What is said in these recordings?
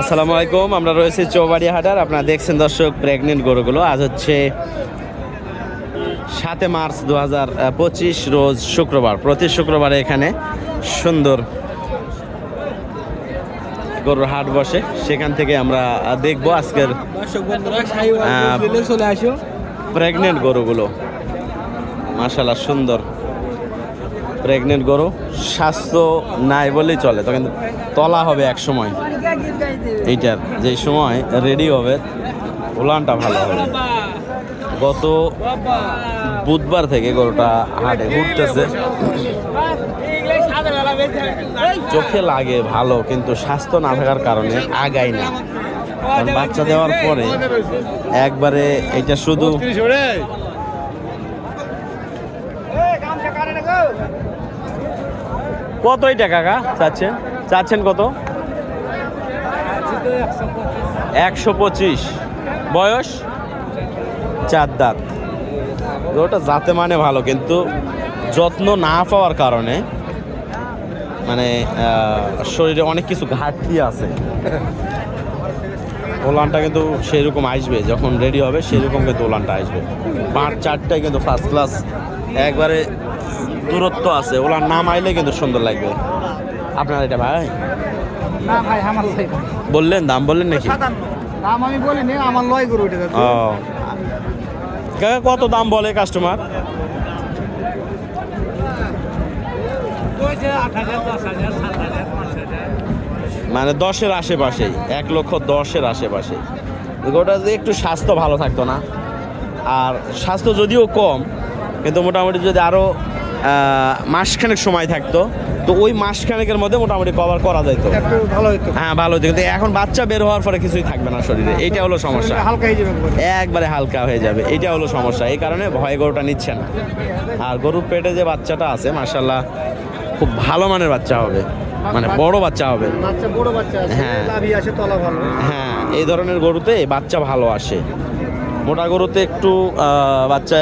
আসসালামু আলাইকুম আমরা রয়েছি চৌবাড়ি হাটার আপনারা দেখছেন দর্শক প্রেগনেন্ট গরুগুলো। আজ হচ্ছে সাতে মার্চ দু হাজার পঁচিশ রোজ শুক্রবার। প্রতি শুক্রবারে এখানে সুন্দর গরুর হাট বসে। সেখান থেকে আমরা দেখব আজকের প্রেগনেন্ট গরুগুলো। মাশাল্লাহ সুন্দর প্রেগনেন্ট গরু। স্বাস্থ্য নাই বললেই চলে তখন তলা হবে এক সময়। এইটার যে সময় রেডি হবে উলানটা ভালো হবে। গত বুধবার থেকে গরুটা হাটে ঘুরতেছে। চোখে লাগে ভালো কিন্তু স্বাস্থ্য না থাকার কারণে আগাই না কারণ বাচ্চা দেওয়ার পরে একবারে এটা শুধু কত এটা কাকা চাচ্ছেন? চাচ্ছেন কত? একশো পঁচিশ। বয়স? চার দাঁত। ওটা যাতে মানে ভালো, কিন্তু যত্ন না পাওয়ার কারণে মানে শরীরে অনেক কিছু ঘাটতি আছে। ওলানটা কিন্তু সেরকম আসবে, যখন রেডি হবে সেরকম কিন্তু ওলানটা আসবে। পাঁচ, চারটায় কিন্তু ফার্স্ট ক্লাস একবারে দূরত্ব আছে ওলার নাম আইলে কিন্তু সুন্দর লাগবে। আপনার এটা ভাই? না ভাই, আমার বললেন? দাম বললেন নাকি? দাম আমি বলিনি আমার লয় গরু এটা ও। কাকা কত দাম বলে কাস্টমার মানে দশের আশেপাশেই এক লক্ষ দশের আশেপাশে ওটা যে একটু স্বাস্থ্য ভালো থাকতো না আর স্বাস্থ্য যদিও কম কিন্তু মোটামুটি যদি আরও মাসখানেক সময় থাকতো। তো ওই মাসখানেকের মধ্যে মোটামুটি কভার করা যেত একটু ভালো হইতো। হ্যাঁ ভালো হতো কিন্তু এখন বাচ্চা বের হওয়ার পরে কিছুই থাকবে না শরীরে। এইটা হলো সমস্যা। হালকা হয়ে যাবে একবারে। হালকা হয়ে যাবে। এটা হলো সমস্যা। এই কারণে ভয় গরুটা নিচ্ছে না। আর গরুর পেটে যে বাচ্চাটা আছে মার্শাল্লাহ খুব ভালো মানের বাচ্চা হবে। মানে বড় বাচ্চা হবে। বাচ্চা বড় বাচ্চা আছে হ্যাঁ। আসে তলা ভালো। হ্যাঁ এই ধরনের গরুতে বাচ্চা ভালো আসে। মোটা গরুতে একটু বাচ্চা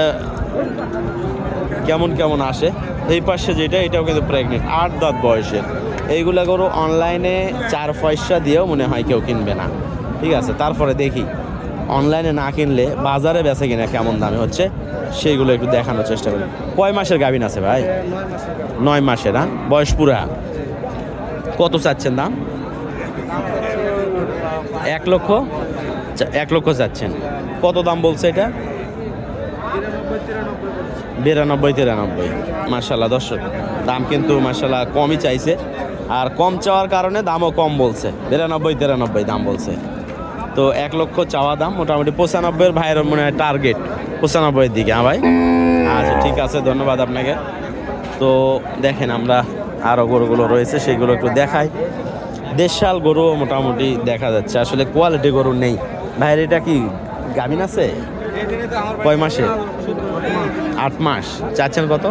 কেমন কেমন আসে, এই পাশে যেটা, এটাও কিন্তু প্রেগনেন্ট আট দাঁত বয়সের। এইগুলো গরু অনলাইনে চার পয়সা দিয়েও মনে হয় কেউ কিনবে না। ঠিক আছে, তারপরে দেখি। অনলাইনে না কিনলে বাজারে বেচে কিনা কেমন দামে হচ্ছে, সেইগুলো একটু দেখানোর চেষ্টা করি। কয় মাসের গাভিন আছে ভাই? নয় মাসের না বয়স পুরা। কত চাচ্ছেন দাম? এক লক্ষ? এক লক্ষ চাচ্ছেন। কত দাম বলছে এটা? বিরানব্বই, তিরানব্বই। মার্শাল্লাহ দর্শক, দাম কিন্তু মার্শাল্লাহ কমই চাইছে। আর কম চাওয়ার কারণে দামও কম বলছে। বিরানব্বই, তিরানব্বই দাম বলছে। তো এক লক্ষ চাওয়া দাম, মোটামুটি পঁচানব্বইয়ের ভাইয়ের মনে হয় টার্গেট পঁচানব্বইয়ের দিকে হ্যাঁ ভাই? আচ্ছা ঠিক আছে, ধন্যবাদ আপনাকে। তো দেখেন আমরা আরও গরুগুলো রয়েছে, সেগুলো একটু দেখাই। দেশাল গরুও মোটামুটি দেখা যাচ্ছে। আসলে কোয়ালিটি গরু নেই। ভাইয়ের এটা কি গাভিন আছে? কয় মাসে? আট মাস। চাচ্ছেন কত?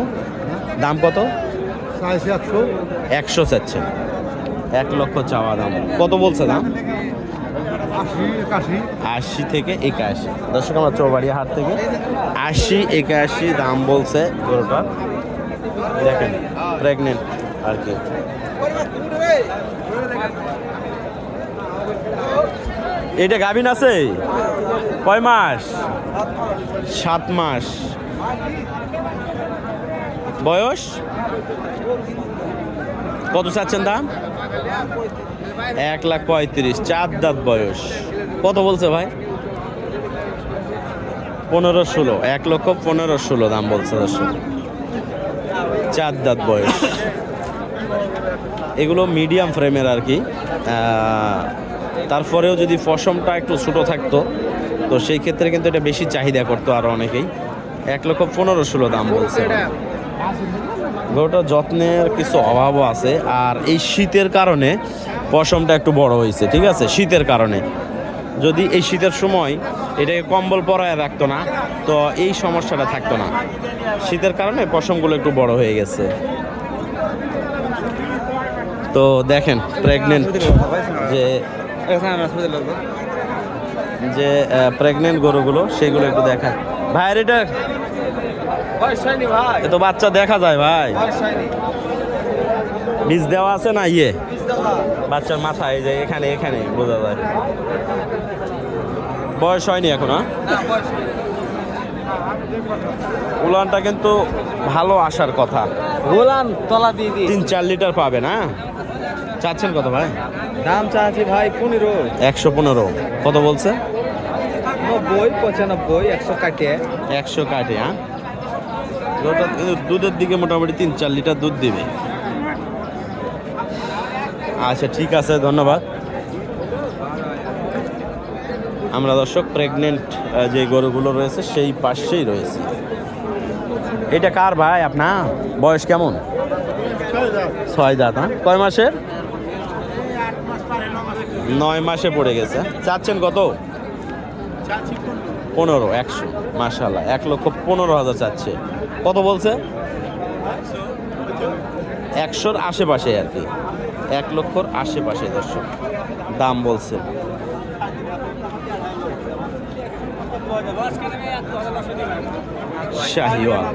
দাম কত? একশো চাচ্ছেন। এক লক্ষ চাওয়া দাম। কত বলছে দাম? আশি থেকে একাশি। দর্শক, আমার চৌবাড়িয়া হাট থেকে আশি, একাশি দাম বলছে গরুটার। দেখেন প্রেগনেন্ট আর কি। এটা গাভিন আছে? কয় মাস? সাত মাস। বয়স? কত চাচ্ছেন দাম? এক লাখ পঁয়ত্রিশ, চার দাঁত বয়স। কত বলছে ভাই? পনেরো ষোলো, এক লক্ষ পনেরো ষোলো দাম বলছে দর্শক। চার দাঁত বয়স। এগুলো মিডিয়াম ফ্রেমের আর কি। তারপরেও যদি ফসমটা একটু ছোটো থাকতো, তো সেই ক্ষেত্রে কিন্তু এটা বেশি চাহিদা করতো আরও অনেকেই। এক লক্ষ পনেরো ষোলো দাম বলছে। গরুটা যত্নের কিছু অভাবও আছে। আর এই শীতের কারণে পশমটা একটু বড় হয়েছে, ঠিক আছে? শীতের কারণে। যদি এই শীতের সময় এটাকে কম্বল পরায় রাখতো না, তো এই সমস্যাটা থাকতো না। শীতের কারণে পশমগুলো একটু বড় হয়ে গেছে। তো দেখেন প্রেগনেন্ট যে যে প্রেগনেন্ট গরুগুলো সেগুলো একটু দেখায়। ভাইয়ের এটা এ তো বাচ্চা দেখা যায় ভাই। বীজ দেওয়া আছে না ইয়ে? বাচ্চার মাথা এই যে এখানে এখানে বোঝা যায়। বয়স হয়নি এখন হ্যাঁ? উলানটা কিন্তু ভালো আসার কথা। গোলাম তলা দিয়ে তিন চার লিটার পাবে না চাচ্ছেন কত ভাই? দাম চাচ্ছি ভাই পনেরো। একশো পনেরো। কত বলছে? নব্বই পঁচানব্বই একশো কাটে একশো কাটে হ্যাঁ? ওটা দুধের দিকে মোটামুটি তিন চার লিটার দুধ দিবে। আচ্ছা ঠিক আছে ধন্যবাদ। আমরা দর্শক প্রেগনেন্ট যে গরুগুলো রয়েছে সেই পাশেই রয়েছে। এটা কার ভাই আপনার? বয়স কেমন? ছয় দাঁত হ্যাঁ? কয় মাসের? নয় মাসে পড়ে গেছে। চাচ্ছেন কত? পনেরো। একশো। মাসাল্লাহ এক লক্ষ পনেরো হাজার চাচ্ছে। কত বলছে? একশোর আশেপাশে আর কি। এক লক্ষর আশেপাশে দর্শক। দাম বলছে। শাহিওয়াল।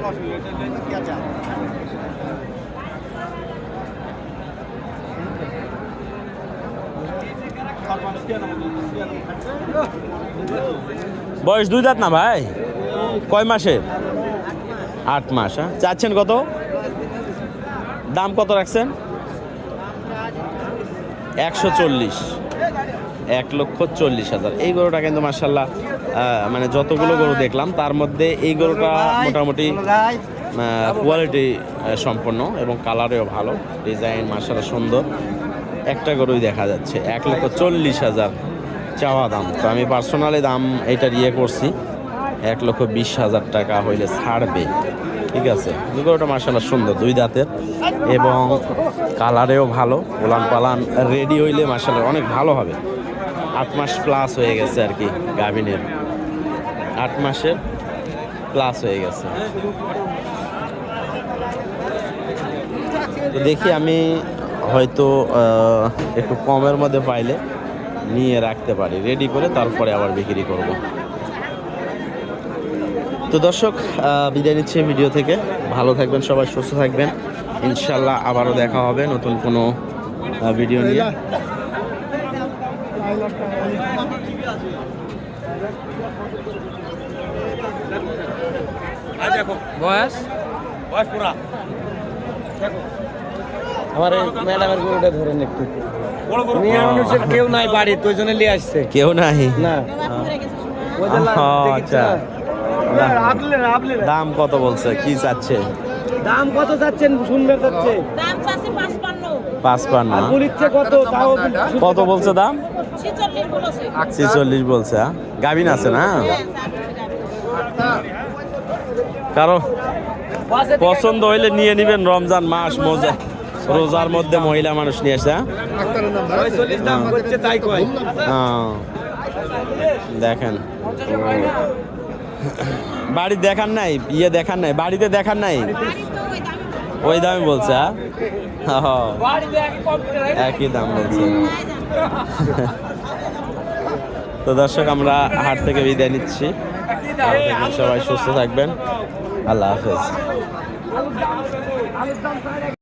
বয়স দুই দাঁত না ভাই? কয় মাসে? আট মাস হ্যাঁ? চাচ্ছেন কত? দাম কত রাখছেন? একশো চল্লিশ। এক লক্ষ চল্লিশ হাজার। এই গরুটা কিন্তু মার্শাল্লাহ মানে যতগুলো গরু দেখলাম, তার মধ্যে এই গরুটা মোটামুটি কোয়ালিটি সম্পন্ন এবং কালারেও ভালো ডিজাইন মার্শাল্লাহ সুন্দর। একটা গরুই দেখা যাচ্ছে, এক লক্ষ চল্লিশ হাজার চাওয়া দাম। তো আমি পার্সোনালি দাম এটার ইয়ে করছি, এক লক্ষ বিশ হাজার টাকা হইলে ছাড়বে। ঠিক আছে? গরুটা মার্শাল্লাহ সুন্দর, দুই দাঁতের, এবং কালারেও ভালো ওলান পালান রেডি হইলে মার্শাল্লাহ অনেক ভালো হবে। আট মাস প্লাস হয়ে গেছে আর কি গাভিনের। আট মাসের প্লাস হয়ে গেছে। তো দেখি আমি হয়তো একটু কমের মধ্যে পাইলে নিয়ে রাখতে পারি। রেডি করে তারপরে আবার বিক্রি করব। তো দর্শক বিদায় নিচ্ছে ভিডিও থেকে। ভালো থাকবেন সবাই, সুস্থ থাকবেন। ইনশাল্লাহ আবারও দেখা হবে নতুন কোনো ভিডিও নিয়ে। বয়স? আমার ম্যাডামের গরুটা ধরেন একটু। মেয়ে মানুষের কেউ নাই বাড়ি তো জন্য নিয়ে আসছে। কেউ নাই? না। আচ্ছা। না। দাম। কত বলছে? কি চাচ্ছে? দাম কত চাচ্ছেন? শুনবে দাম আর বলিচ্ছে কত? তাও কত বলছে দাম? ছিচল্লিশ বলেছে। ছেচল্লিশ বলছে? গাভিন আছে না? হ্যাঁ, কারও পছন্দ হইলে নিয়ে নিবেন রমজান মাস মজা। রোজার মধ্যে মহিলা মানুষ নিয়ে আসে হ্যাঁ? কয়। হ্যাঁ। দেখেন। বাড়ি দেখার নাই ইয়ে দেখার নাই বাড়িতে দেখার নাই? ওই দামই বলছে হ্যাঁ? হ্যাঁ। একই দাম বলছে। তো দর্শক আমরা হাট থেকে বিদায় নিচ্ছি। সবাই সুস্থ থাকবেন। আল্লাহ হাফেজ।